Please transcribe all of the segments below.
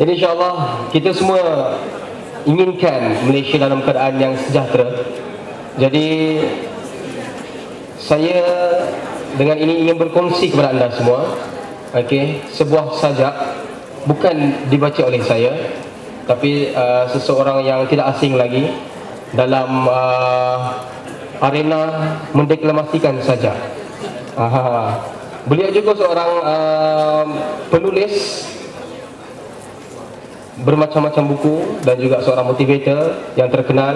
Jadi insyaAllah kita semua inginkan Malaysia dalam keadaan yang sejahtera. Jadi saya dengan ini ingin berkongsi kepada anda semua okay, sebuah sajak bukan dibaca oleh saya tapi uh, seseorang yang tidak asing lagi dalam uh, arena mendeklamasikan sajak. Aha. Beliau juga seorang uh, penulis bermacam-macam buku dan juga seorang motivator yang terkenal.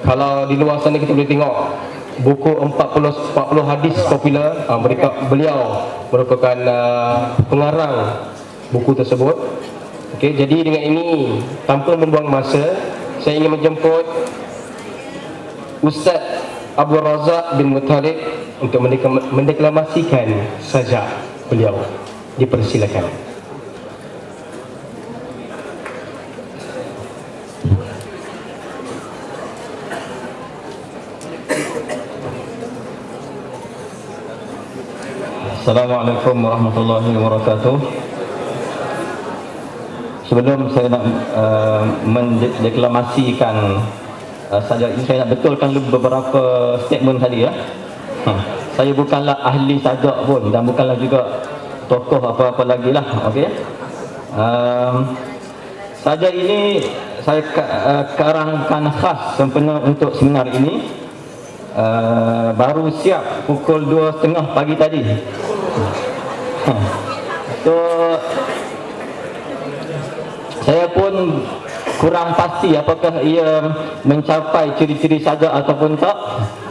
Kalau di luar sana kita boleh tengok buku 40 40 hadis popular uh, mereka beliau merupakan uh, pengarang buku tersebut. Okey, jadi dengan ini tanpa membuang masa, saya ingin menjemput Ustaz Abu Razak bin Muttalib untuk mendeklamasikan saja beliau. Dipersilakan. Assalamualaikum warahmatullahi wabarakatuh. Sebelum saya nak uh, mendeklamasikan uh, ini saya nak betulkan beberapa statement tadi ya. Ha. Saya bukanlah ahli sajak pun dan bukanlah juga tokoh apa-apa lagi lah. Okey. Um, saja ini saya uh, karangkan khas sempena untuk seminar ini uh, baru siap pukul 2.30 pagi tadi So saya pun kurang pasti apakah ia mencapai ciri-ciri saja ataupun tak.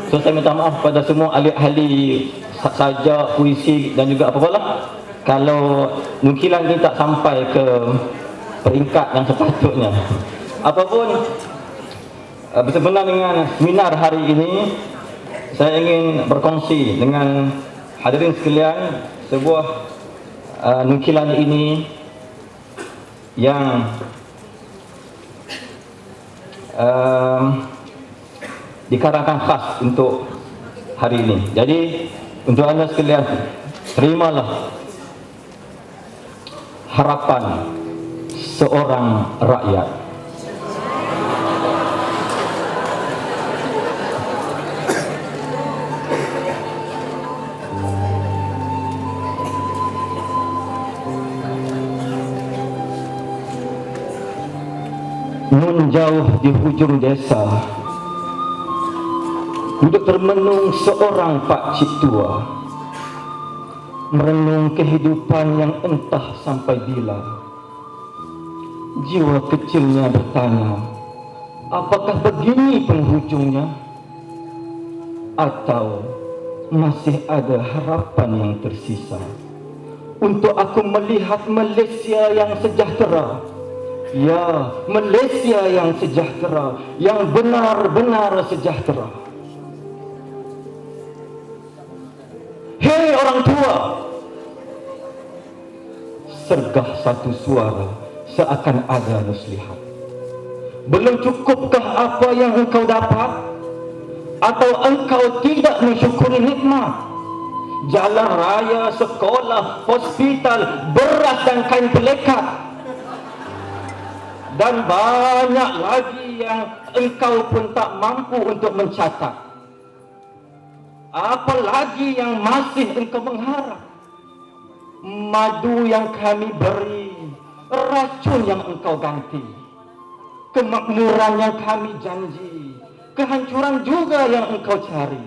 So saya minta maaf kepada semua ahli-ahli saja puisi dan juga apa lah kalau nukilan ini tak sampai ke peringkat yang sepatutnya. Apapun uh, bersebenar dengan seminar hari ini saya ingin berkongsi dengan hadirin sekalian sebuah uh, nukilan ini yang um, dikarangkan khas untuk hari ini. Jadi untuk anda sekalian terimalah harapan seorang rakyat. Nun jauh di hujung desa. Duduk termenung seorang pak cik tua Merenung kehidupan yang entah sampai bila. Jiwa kecilnya bertanya Apakah begini penghujungnya? Atau masih ada harapan yang tersisa? Untuk aku melihat Malaysia yang sejahtera Ya, Malaysia yang sejahtera, yang benar-benar sejahtera. Hei orang tua, sergah satu suara seakan ada muslihat. Belum cukupkah apa yang engkau dapat? Atau engkau tidak mensyukuri nikmat? Jalan raya, sekolah, hospital, beras dan kain pelekat dan banyak lagi yang engkau pun tak mampu untuk mencatat. Apa lagi yang masih engkau mengharap? Madu yang kami beri, racun yang engkau ganti. Kemakmuran yang kami janji, kehancuran juga yang engkau cari.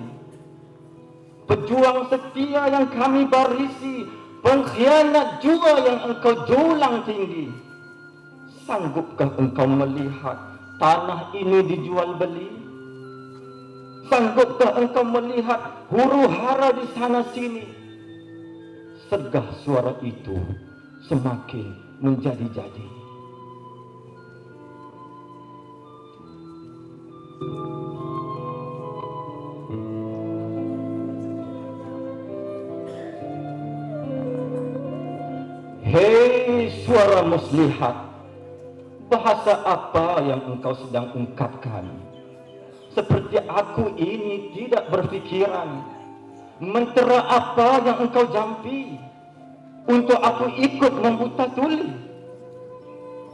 Pejuang setia yang kami barisi, pengkhianat juga yang engkau julang tinggi. Sanggupkah engkau melihat tanah ini dijual beli? Sanggupkah engkau melihat huru hara di sana sini? Segah suara itu semakin menjadi-jadi. Hei suara muslihat bahasa apa yang engkau sedang ungkapkan? Seperti aku ini tidak berfikiran. Mentera apa yang engkau jampi? Untuk aku ikut membuta tuli.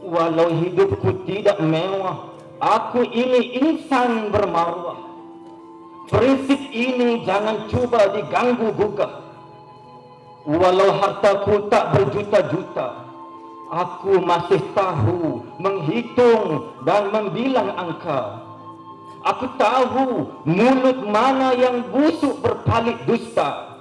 Walau hidupku tidak mewah, aku ini insan bermaruah. Prinsip ini jangan cuba diganggu gugah. Walau hartaku tak berjuta-juta, aku masih tahu menghitung dan membilang angka. Aku tahu mulut mana yang busuk berpalit dusta.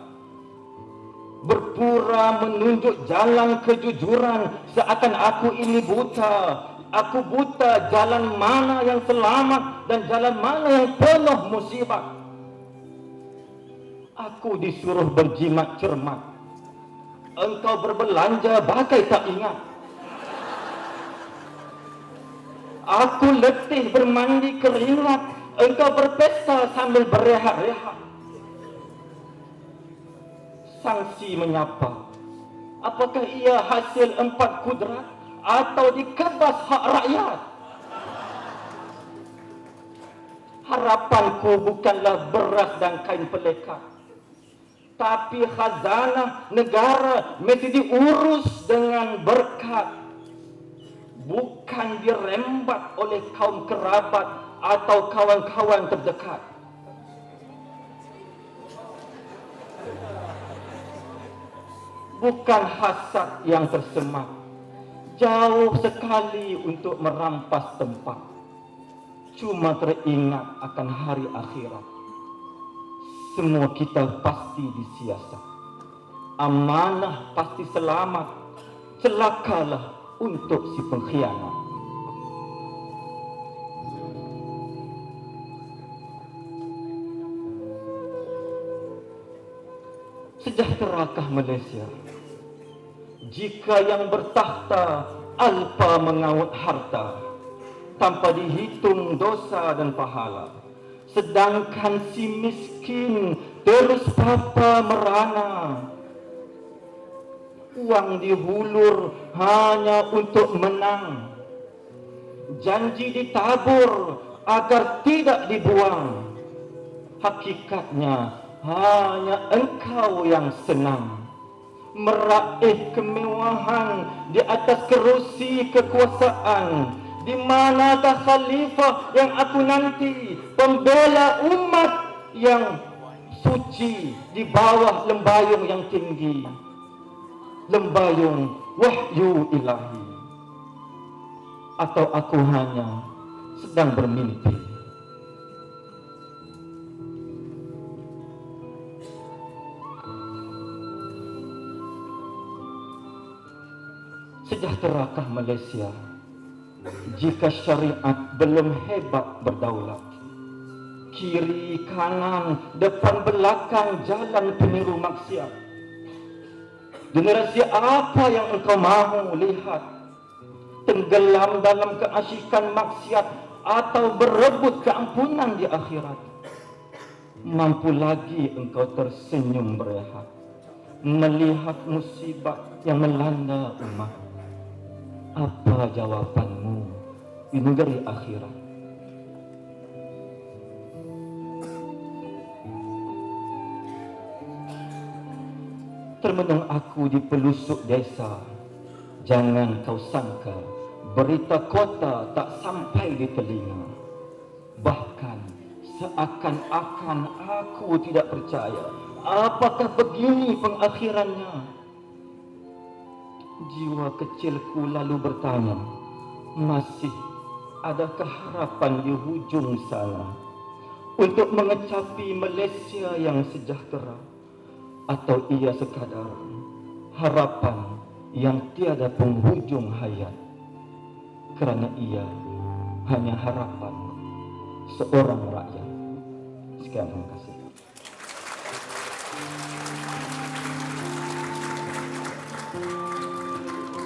Berpura menunjuk jalan kejujuran seakan aku ini buta. Aku buta jalan mana yang selamat dan jalan mana yang penuh musibah. Aku disuruh berjimat cermat. Engkau berbelanja bagai tak ingat. Aku letih bermandi keringat. Engkau berpesta sambil berehat-rehat. Sangsi menyapa. Apakah ia hasil empat kudrat atau dikebas hak rakyat? Harapanku bukanlah beras dan kain pelekat. Tapi khazanah negara mesti diurus dengan berkat. Bukan dirembat oleh kaum kerabat atau kawan-kawan terdekat. Bukan hasad yang tersemak. Jauh sekali untuk merampas tempat. Cuma teringat akan hari akhirat. Semua kita pasti disiasat. Amanah pasti selamat. Celakalah untuk si pengkhianat. Sejahterakah Malaysia? Jika yang bertahta alpa mengaut harta tanpa dihitung dosa dan pahala. Sedangkan si miskin terus papa merana. Uang dihulur hanya untuk menang. Janji ditabur agar tidak dibuang. Hakikatnya hanya engkau yang senang meraih kemewahan di atas kerusi kekuasaan di manakah khalifah yang aku nanti pembela umat yang suci di bawah lembayung yang tinggi lembayung wahyu ilahi atau aku hanya sedang bermimpi Sejahterakah Malaysia jika syariat belum hebat berdaulat? Kiri, kanan, depan, belakang jalan peniru maksiat. Generasi apa yang engkau mahu lihat? Tenggelam dalam keasyikan maksiat atau berebut keampunan di akhirat? Mampu lagi engkau tersenyum berehat melihat musibah yang melanda umat? Apa jawapanmu di negeri akhirat? Termenung aku di pelusuk desa Jangan kau sangka Berita kota tak sampai di telinga Bahkan seakan-akan aku tidak percaya Apakah begini pengakhirannya? Jiwa kecilku lalu bertanya, masih adakah harapan di hujung sana untuk mengecapi Malaysia yang sejahtera? Atau ia sekadar harapan yang tiada penghujung hayat? Kerana ia hanya harapan seorang rakyat. Sekian terima kasih.